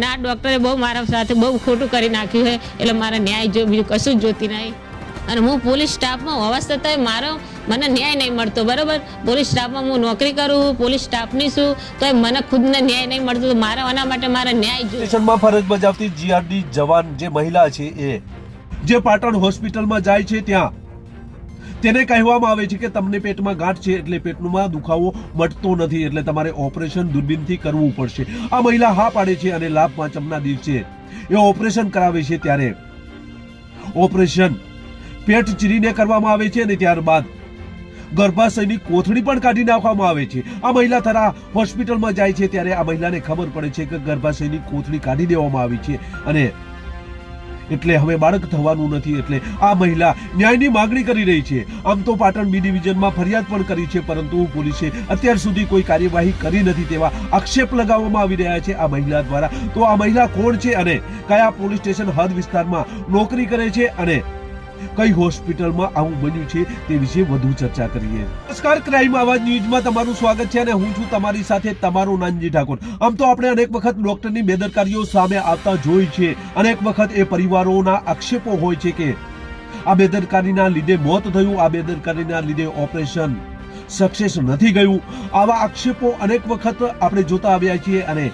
અને આ ડૉક્ટરે બહુ મારા સાથે બહુ ખોટું કરી નાખ્યું છે. એટલે મારે ન્યાય જો, બીજું કશું જ જોતી નહીં. અને હું પોલીસ સ્ટાફમાં હોવા છતાંય મારો મને ન્યાય નહીં મળતો, બરાબર? પોલીસ સ્ટાફમાં હું નોકરી કરું પોલીસ સ્ટાફની છું તો મને ખુદને ન્યાય નહીં મળતો. મારા આના માટે મારે ન્યાય જોઈએ. સ્ટેશનમાં ફરજ બજાવતી જીઆરડી જવાન જે મહિલા છે એ, જે પાટણ હોસ્પિટલમાં જાય છે ત્યાં તેને કહેવામાં આવે છે કે તમને પેટમાં ગાંઠ છે એટલે પેટમાં દુખાવો મટતો નથી, એટલે તમારે ઓપરેશન દૂરબીનથી કરવું પડશે. આ મહિલા હા પાડે છે અને લાભ પાંચમના દિવસે એ ઓપરેશન કરાવે છે ત્યારે. ઓપરેશન પેટ ચીરીને કરવામાં આવે છે અને ત્યારબાદ ગર્ભાશયની કોથળી પણ કાઢી નાખવામાં આવે છે. આ મહિલા થરા હોસ્પિટલમાં જાય છે ત્યારે આ મહિલાને ખબર પડે છે કે ગર્ભાશયની કોથળી કાઢી દેવામાં આવી છે અને એટલે હવે બાળક થવાનું નથી એટલે આ મહિલા ન્યાયની માગણી કરી રહી છે. આમ તો પાટણ બી ડિવિઝનમાં ફરિયાદ પણ કરી છે, પરંતુ પોલીસે અત્યાર સુધી કોઈ કાર્યવાહી કરી નથી તેવા આક્ષેપ લગાવવામાં આવી રહ્યા છે આ મહિલા દ્વારા. તો આ મહિલા કોણ છે અને કયા પોલીસ સ્ટેશન હદ વિસ્તારમાં નોકરી કરે છે અને કઈ હોસ્પિટલમાં આવું બન્યું છે તે વિશે વધુ ચર્ચા કરીએ. નમસ્કાર, ક્રાઇમ આવાજ ન્યૂઝમાં તમારું સ્વાગત છે અને હું છું તમારી સાથે તમારો નાનજી ઠાકોર. આમ તો આપણે અનેક વખત ડોક્ટરની બેદરકારીઓ સામે આવતા જોઈ છે. અનેક વખત એ પરિવારોના આક્ષેપો હોય છે કે આ બેદરકારીના લીધે મોત થયું, આ બેદરકારીના લીધે ઓપરેશન સક્સેસ નથી ગયું. આવા આક્ષેપો અનેક વખત આપણે જોતા આવ્યા છીએ અને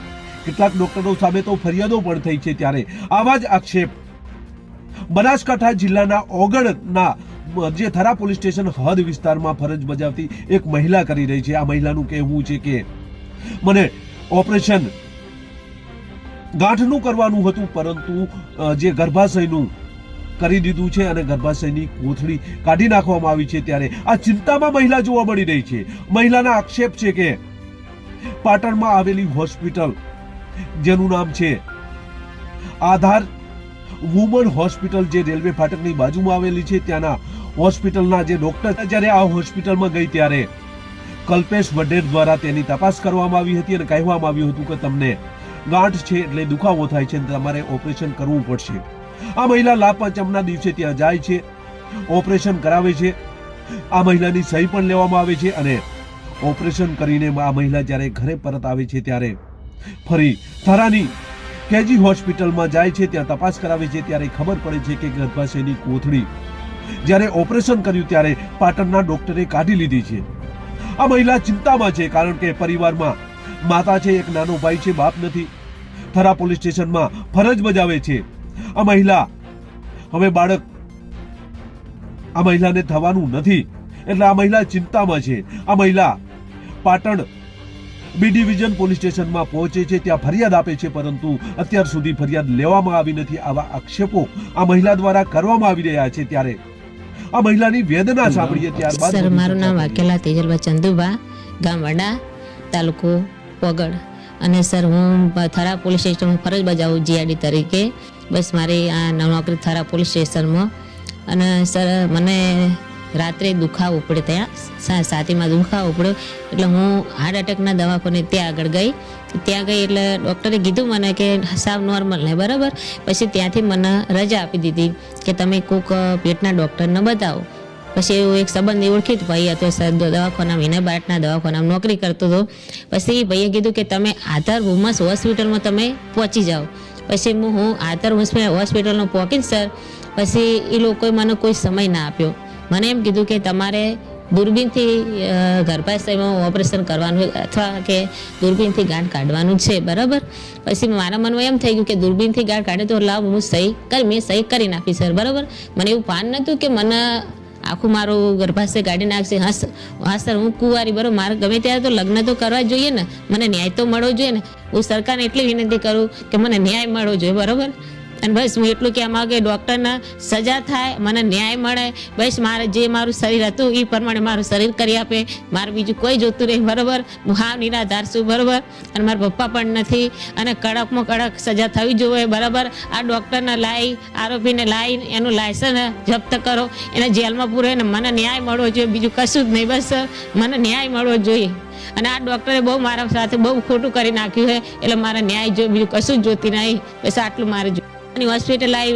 કેટલાક ડોક્ટરો સામે તો ફરિયાદો પણ થઈ છે ત્યારે. આવા જ આક્ષેપ બનાસકાંઠા જિલ્લાના ઓગણના જે થરા પોલીસ સ્ટેશન હદ વિસ્તારમાં ફરજ બજાવતી એક મહિલા કરી રહી છે. આ મહિલાનું કહેવું છે કે મને ઓપરેશન ગાંઠનું કરવાનું હતું, પરંતુ જે ગર્ભાશયનું કરી દીધું છે અને ગર્ભાશયની કોથળી કાઢી નાખવામાં આવી છે ત્યારે આ ચિંતામાં મહિલા જોવા મળી રહી છે. મહિલાના આક્ષેપ છે કે પાટણમાં આવેલી હોસ્પિટલ, જેનું નામ છે આધાર વુમન હોસ્પિટલ જે રેલવે ફાટકની બાજુમાં આવેલી છે, ત્યાંના હોસ્પિટલના જે ડોક્ટર જ્યારે આ હોસ્પિટલમાં ગઈ ત્યારે કલ્પેશ વઢેર દ્વારા તેની તપાસ કરવામાં આવી હતી અને કહેવામાં આવ્યું હતું કે તમને ગાંઠ છે એટલે દુખાવો થાય છે તમારે ઓપરેશન કરવું પડશે. આ મહિલા લાભપંચમના દિવસે ત્યાં જાય છે, ઓપરેશન કરાવે છે. આ મહિલાની સહી પણ લેવામાં આવે છે અને ઓપરેશન કરીને આ મહિલા જ્યારે ઘરે પરત આવે છે, ત્યારે ફરી થરાની કેજી હોસ્પિટલમાં જાય છે, ત્યાં તપાસ કરાવે છે, ત્યારે ખબર પડે છે કે ગર્ભાશયની કોથળી. જ્યારે ઓપરેશન કર્યું ત્યારે પાટણના ડોક્ટરે કાઢી લીધી છે. આ મહિલા ચિંતામાં છે કારણ કે પરિવારમાં માતા છે, એક નાનો ભાઈ છે, બાપ નથી. થરા પોલીસ સ્ટેશનમાં ફરજ બજાવે છે. આ મહિલા, હવે બાળક, આ મહિલાને થવાનું નથી. એટલે આ મહિલા ચિંતામાં છે. આ મહિલા પાટણ બી ડિવિઝન પોલીસ સ્ટેશનમાં પહોંચે છે ત્યાં ફરિયાદ આપે છે પરંતુ અત્યાર સુધી ફરિયાદ લેવામાં આવી નથી. આવા આક્ષેપો આ મહિલા દ્વારા કરવામાં આવી રહ્યા છે ત્યારે. આ મહિલાની વેદના સાંભળીએ ત્યારબાદ સર મારું નામ વાકેલા તેજલબા ચંદુભા ગામ વડા તાલુકો પોગડ અને સર હું થરા પોલીસ સ્ટેશનમાં ફરજ બજાવું જીઆરડી તરીકે. બસ મારી આ નોકરી થરા પોલીસ સ્ટેશનમાં. અને સર મને રાત્રે દુખાવો પડે ત્યાં. સા- છાતીમાં દુખાવો પડ્યો એટલે હું હાર્ટ એટેકના દવાખાને ત્યાં આગળ ગઈ. ત્યાં ગઈ એટલે ડૉક્ટરે કીધું મને કે સાવ નોર્મલ ને, બરાબર? પછી ત્યાંથી મને રજા આપી દીધી કે તમે કોઈક પેટના ડૉક્ટરને બતાવો. પછી એવું એક સંબંધી ઓળખી ભાઈ હતો દવાખાના વિનય બાટના દવાખાનામાં નોકરી કરતો હતો. પછી ભાઈએ કીધું કે તમે આધાર વુમન્સ હોસ્પિટલમાં તમે પહોંચી જાઓ. પછી હું હું આધાર હોસ્પિટલ હોસ્પિટલમાં પહોંચીને સર. પછી એ લોકોએ મને કોઈ સમય ના આપ્યો. મને એમ કીધું કે તમારે દૂરબીનથી ગર્ભાશયમાં ઓપરેશન કરવાનું અથવા કે દૂરબીનથી ગાંઠ કાઢવાનું છે, બરાબર? પછી મારા મનમાં એમ થઈ ગયું કે દૂરબીનથી ગાંઠ કાઢે તો લાવ, હું સહી કરી, મેં સહી કરી નાખી, સર, બરાબર? મને એવું ભાન નહોતું કે મને આખું મારું ગર્ભાશય કાઢી નાખશે. હા હા, સર, હું કુંવારી, બરાબર? મારે ગમે ત્યારે તો લગ્ન તો કરવા જોઈએ ને. મને ન્યાય તો મળવો જોઈએ ને. હું સરકારને એટલી વિનંતી કરું કે મને ન્યાય મળવો જોઈએ, બરાબર? અને બસ હું એટલું કહેવા માગે ડૉક્ટરને સજા થાય, મને ન્યાય મળે. બસ મારે જે મારું શરીર હતું એ પ્રમાણે મારું શરીર કરી આપે. મારે બીજું કોઈ જોતું નહીં, બરાબર? હું હાવ નિરાધાર છું, બરાબર? અને મારા પપ્પા પણ નથી. અને કડકમાં કડક સજા થવી જોઈએ, બરાબર? આ ડૉક્ટરને લાવી આરોપીને લાવી એનું લાયસન્સ જપ્ત કરો. એને જેલમાં પૂરે ને મને ન્યાય મળવો જોઈએ, બીજું કશું જ નહીં, બસ. મને ન્યાય મળવો જોઈએ. અને આ ડૉક્ટરે બહુ મારા સાથે બહુ ખોટું કરી નાખ્યું છે, એટલે મારે ન્યાય જો બીજું કશું જ જોતી નહીં. બસ આટલું મારે જોઈએ અને હોસ્પિટલ આવી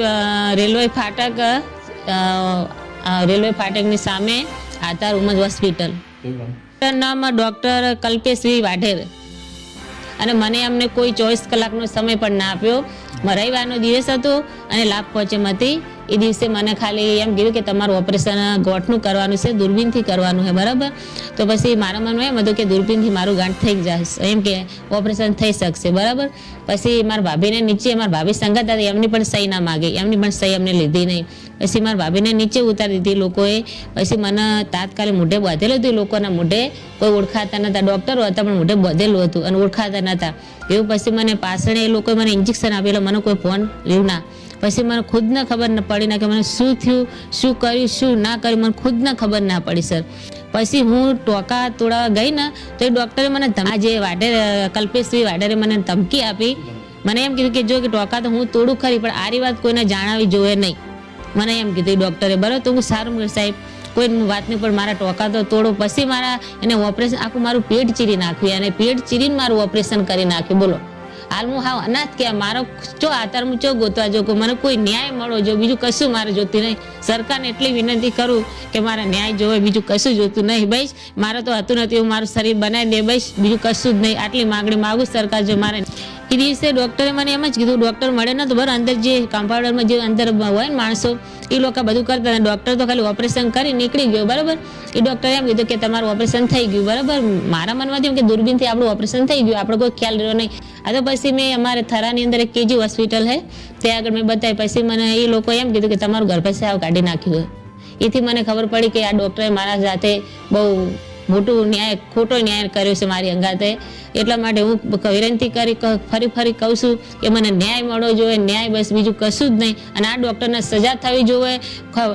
રેલવે ફાટક રેલવે ફાટકની સામે આધાર ઉમજ હોસ્પિટલ નામ ડૉક્ટર કલ્પેશભાઈ વાઢેર. અને મને અમને કોઈ ચોવીસ કલાકનો સમય પણ ના આપ્યો. રવિવારનો દિવસ હતો અને લાભ પહોંચેમ હતી એ દિવસે મને ખાલી એમ કીધું કે તમારું ઓપરેશન ગોઠનું કરવાનું છે, દૂરબીનથી કરવાનું છે, બરાબર? તો પછી મારા મનમાં એમ હતું કે દૂરબીનથી મારું ગાંઠ થઈ જશે, એમ કે ઓપરેશન થઈ શકશે, બરાબર? પછી મારા ભાભીને નીચે, મારા ભાભી સંગત હતી, એમની પણ સહી ના માગી, એમની પણ સહી અમને લીધી નહીં. પછી મારા ભાભીને નીચે ઉતારી દીધી લોકોએ, પછી મને તાત્કાલિક મોઢે બાંધેલું હતું લોકોના મોઢે કોઈ ઓળખાતા નતા ડૉક્ટરો હતા, પણ મોઢે બાંધેલું હતું અને ઓળખાતા નતા એવું પછી મને પાછળ એ લોકોએ મને ઇન્જેક્શન આપેલો, મને કોઈ ફોન રહ્યું ના. પછી મને ખુદને ખબર ન પડી ના કે મને શું થયું, શું કર્યું, શું ના કર્યું, મને ખુદને ખબર ના પડી સર પછી હું ટોકા તોડાવા ગઈ ને, તો એ ડૉક્ટરે મને જે વાડેર કલ્પેશભાઈ વાડેરે મને ધમકી આપી. મને એમ કીધું કે જો કે ટોકા તો હું તોડું ખરી, પણ આરી વાત કોઈને જાણાવી જોઈએ નહીં. મને એમ કીધું ડૉક્ટરે બરાબર તો હું સારું સાહેબ. કોઈ વાત નહીં, પણ મારા ટોકા તો તોડો. પછી મારા, એને ઓપરેશન આખું મારું પેટ ચીરી નાખ્યું અને પેટ ચીરીને મારું ઓપરેશન કરી નાખ્યું. બોલો. હાલ હું હાવ અનાથ કે મારો ચો આતાર હું ચો ગોતવા જો મને કોઈ ન્યાય મળો જો બીજું કશું મારે જોતું નહીં. સરકારને એટલી વિનંતી કરું કે મારે ન્યાય જોવે, બીજું કશું જોતું નહીં. ભાઈ મારે તો હતું નથી, હું મારું શરીર બનાવી દે ભાઈ બીજું કશું જ નહીં. આટલી માગણી માગું સરકાર જો મારે એ દિવસે ડૉક્ટરે મને એમ જ કીધું, ડૉક્ટર મળે નતો બરાબર અંદર જે કમ્પાઉન્ડરમાં જે અંદર હોય ને માણસો, એ લોકો બધું કરતા ડૉક્ટર તો ખાલી ઓપરેશન કરી નીકળી ગયો, બરાબર? એ ડૉક્ટરે એમ કીધું કે તમારું ઓપરેશન થઈ ગયું, બરાબર? મારા મનમાંથી એમ કે દૂરબીનથી આપણું ઓપરેશન થઈ ગયું, આપણે કોઈ ખ્યાલ રહ્યો નહીં. આ તો પછી મેં અમારે થરાની અંદર એક કેજી હોસ્પિટલ છે ત્યાં આગળ મેં બતાવી. પછી મને એ લોકો એમ કીધું કે તમારું ગર્ભાશય કાઢી નાખ્યું એથી મને ખબર પડી કે આ ડૉક્ટરે મારા સાથે બહુ મોટું ન્યાય, ખોટો ન્યાય કર્યો છે મારી અંગાતે. એટલા માટે હું વિનંતી કરી ફરી ફરી કહું છું કે મને ન્યાય મળવો જોઈએ, ન્યાય બસ બીજું કશું જ નહીં. અને આ ડૉક્ટરને સજા થવી જોઈએ.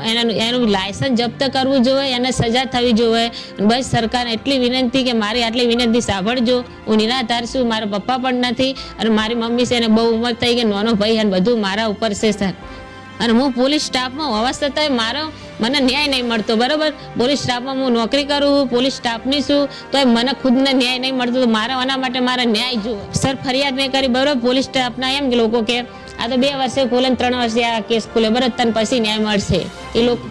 એનાનું, એનું લાયસન્સ જપ્ત કરવું જોઈએ, એને સજા થવી જોઈએ. બસ સરકારને એટલી વિનંતી કે મારી આટલી વિનંતી સાંભળજો. હું નિરાધાર છું, મારા પપ્પા પણ નથી અને મારી મમ્મી છે એને બહુ ઉંમર થઈ ગઈ નાનો ભાઈ અને બધું મારા ઉપર છે, સર. અને હું પોલીસ સ્ટાફમાં હોવા છતાંય મારો મને ન્યાય નહીં મળતો બરાબર? પોલીસ સ્ટાફમાં હું નોકરી કરું પોલીસ સ્ટાફની છું તો મને ખુદને ન્યાય નહીં મળતો તો મારા આના માટે મારે ન્યાય જુઓ. સર ફરિયાદ મેં કરી બરાબર? પોલીસ સ્ટાફના એમ કે લોકો કે આ તો બે વર્ષે ખોલે ને ત્રણ વર્ષે આ કેસ ખોલે બરાબર? તને પછી ન્યાય મળશે. એ લોકો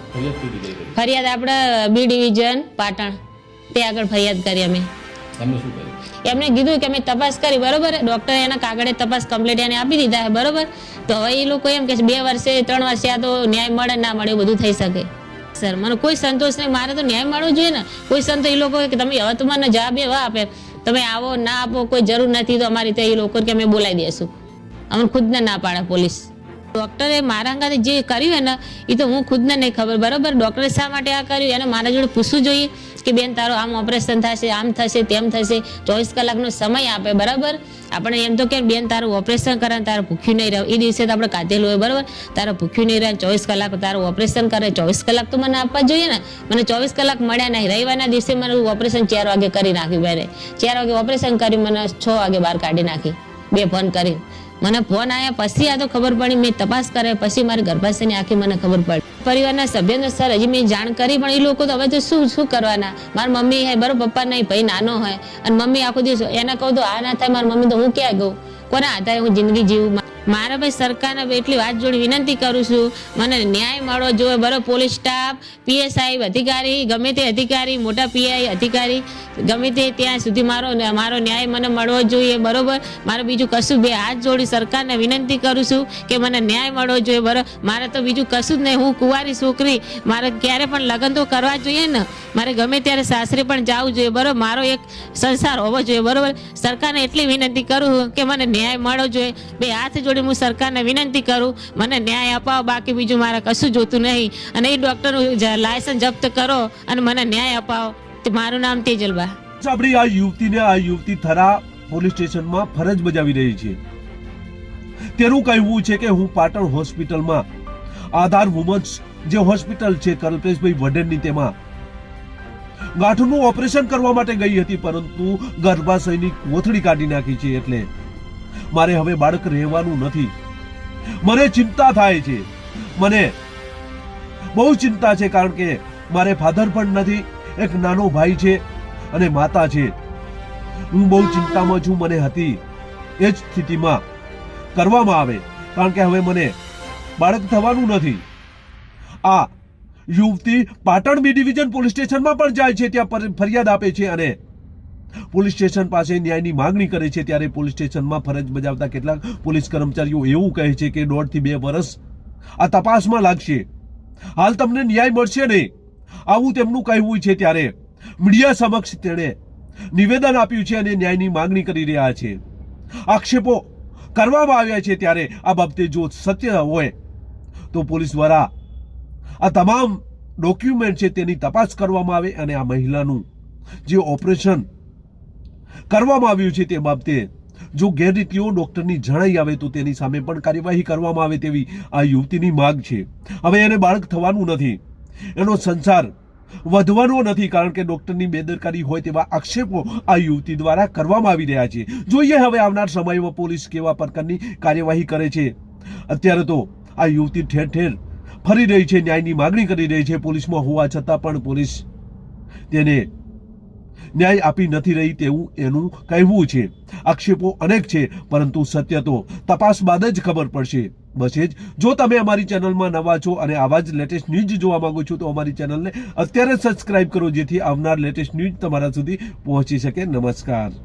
ફરિયાદ આપણે બી ડિવિઝન પાટણ. તે આગળ ફરિયાદ કરી અમે. એમને કીધું કે અમે તપાસ કરી, બરોબર? ડોક્ટરે એના કાગળે તપાસ કમ્પ્લીટ એને આપી દીધા છે, બરોબર? તો હવે એ લોકો એમ કે બે વર્ષે, ત્રણ વર્ષે આ તો ન્યાય મળે ના મળે બધું થઈ શકે. સર, મને કોઈ સંતોષ નહીં, મારે તો ન્યાય મળવો જોઈએ ને. કોઈ સંતો એ લોકો કે તમે હવે તો જવાબ એવા આપે. તમે આવો, ના આપો, કોઈ જરૂર નથી તો અમારી ત્યાં એ લોકો કે અમે બોલાવી દઈશું અમને ખુદને ના પાડે પોલીસ. ડોક્ટરે મારા અંગાને જે કર્યું ને એ તો હું ખુદને નહીં ખબર. બરાબર? ડોક્ટરે શા માટે આ કર્યું? એને મારા જોડે પૂછવું જોઈએ કે બેન, તારો આમ ઓપરેશન થશે, આમ થશે, તેમ થશે, ચોવીસ કલાકનો સમય આપે, બરાબર? આપણે એમ તો કે બેન, તારું ઓપરેશન કરે તારે ભૂખ્યું નહીં રહે. એ દિવસે તો આપણે કાઢેલું હોય, બરાબર? તારે ભૂખ્યું નહીં રહે ચોવીસ કલાક તારું ઓપરેશન કરે. ચોવીસ કલાક તો મને આપવા જોઈએ ને. મને ચોવીસ કલાક મળ્યા નહીં. રવિવારના દિવસે મને ઓપરેશન ચાર વાગે કરી નાખ્યું બેરે ચાર વાગે ઓપરેશન કર્યું, મને છ વાગે બહાર કાઢી નાખી. બે ફોન કરી મને ફોન આવ્યા પછી આ તો ખબર પડી, મેં તપાસ કરે પછી મારી ગર્ભાશયની આખી મને ખબર પડી. પરિવારના સભ્યને સર હજી મેં જાણ કરી, પણ એ લોકો તો હવે તો શું શું કરવાના? મારી મમ્મી હે બરોબર પપ્પા નહીં, ભાઈ નાનો હોય. અને મમ્મી આખો દિવસ એને કહું તો આ ના થાય, મારી મમ્મી તો હું ક્યાં ગઉં? કોના આધારે હું જિંદગી જીવું? મારા ભાઈ સરકારને એટલી વાત જોડી વિનંતી કરું છું, મને ન્યાય મળવો જોઈએ બરોબર પોલીસ સ્ટાફ પીએસઆઈ અધિકારી, ગમે તે અધિકારી, મોટા પીઆઈ અધિકારી, ગમે તે ત્યાં સુધી મારો મારો ન્યાય મને મળવો જોઈએ, બરોબર? મારે બીજું કશું બે હાથ જોડી સરકારને વિનંતી કરું છું કે મને ન્યાય મળવો જોઈએ બરોબર મારે તો બીજું કશું જ નહીં, હું કુંવારી છોકરી, મારે ક્યારે પણ લગ્ન તો કરવા જોઈએ ને. મારે ગમે ત્યારે સાસરે પણ જવું જોઈએ બરોબર મારો એક સંસાર હોવો જોઈએ, બરોબર? સરકારને એટલી વિનંતી કરું કે મને ન્યાય મળવો જોઈએ. બે હાથ જોડી હું સરકારને વિનંતી કરું, મને ન્યાય અપાવો, બાકી બીજું મારે કશું જોતું નહીં. અને એ ડૉક્ટરનું લાયસન્સ જપ્ત કરો અને મને ન્યાય અપાવો. મારું નામ તેજલબા. આપણી આ યુવતીને, આ યુવતી થરા પોલીસ સ્ટેશનમાં ફરજ બજાવી રહી છે. તેનું કહેવું છે કે હું પાટણ હોસ્પિટલમાં આધાર વુમન્સ જે હોસ્પિટલ છે, કલ્પેશભાઈ વડેરની તેમાં ગાંઠનું ઓપરેશન કરવા માટે ગઈ હતી, પરંતુ ગર્ભાશયની કોથળી કાઢી નાખી છે એટલે મારે હવે બાળક રહેવાનું નથી. મને ચિંતા થાય છે. મને બહુ ચિંતા છે કારણ કે મારે ફાધર પણ નથી, એક નાનો ભાઈ છે અને માતા છે. હું બહુ ચિંતામાં છું, મને હતી એ જ સ્થિતિમાં કરવામાં આવે કારણ કે હવે મને બાળક થવાનું નથી. આ યુવતી પાટણ બી ડિવિઝન પોલીસ સ્ટેશનમાં પણ જાય છે, ત્યાં ફરિયાદ આપે છે અને પોલીસ સ્ટેશન પાસે ન્યાયની માંગણી કરે છે ત્યારે પોલીસ સ્ટેશનમાં ફરજ બજાવતા કેટલાક પોલીસ કર્મચારીઓ એવું કહે છે કે દોઢથી બે વર્ષ આ તપાસમાં લાગશે. હાલ તમને ન્યાય મળશે નહીં. આવું તેમનું કહેવું છે ત્યારે મીડિયા સમક્ષ તેણે નિવેદન આપ્યું છે અને ન્યાયની માંગણી કરી રહ્યા છે. આક્ષેપો કરવામાં આવ્યા છે ત્યારે આ બાબતે જો સત્ય હોય તો પોલીસ દ્વારા આ તમામ ડોક્યુમેન્ટ છે તેની તપાસ કરવામાં આવે અને આ મહિલાનું જે ઓપરેશન કરવામાં આવ્યું છે તે બાબતે. જો ગેરરીતિઓ ડોક્ટરની જણાઈ આવે તો તેની સામે પણ કાર્યવાહી કરવામાં આવે તેવી આ યુવતીની માગ છે. હવે એને બાળક થવાનું નથી. એનો સંસાર વધવાનો નથી કારણ કે ડોક્ટરની બેદરકારી હોય તેવા આક્ષેપો આ યુવતી દ્વારા કરવામાં આવી રહ્યા છે. જોઈએ હવે આવનાર સમયમાં પોલીસ કેવા પ્રકારની કાર્યવાહી કરે છે. અત્યારે તો આ યુવતી ઠેર ઠેર ફરી રહી છે, ન્યાયની માગણી કરી રહી છે પોલીસમાં હોવા છતાં પણ પોલીસ તેને ન્યાય આપી નથી રહી તેવું એનું કહેવું છે. આક્ષેપો અનેક છે, પરંતુ સત્ય તો તપાસ બાદ જ ખબર પડશે. બસ જ. જો તમે અમારી ચેનલમાં નવા છો અને આવા જ લેટેસ્ટ ન્યૂઝ જોવા માંગો છો, તો અમારી ચેનલને અત્યારે સબસ્ક્રાઇબ કરો, જેથી આવનાર લેટેસ્ટ ન્યૂઝ તમારા સુધી પહોંચી શકે. નમસ્કાર.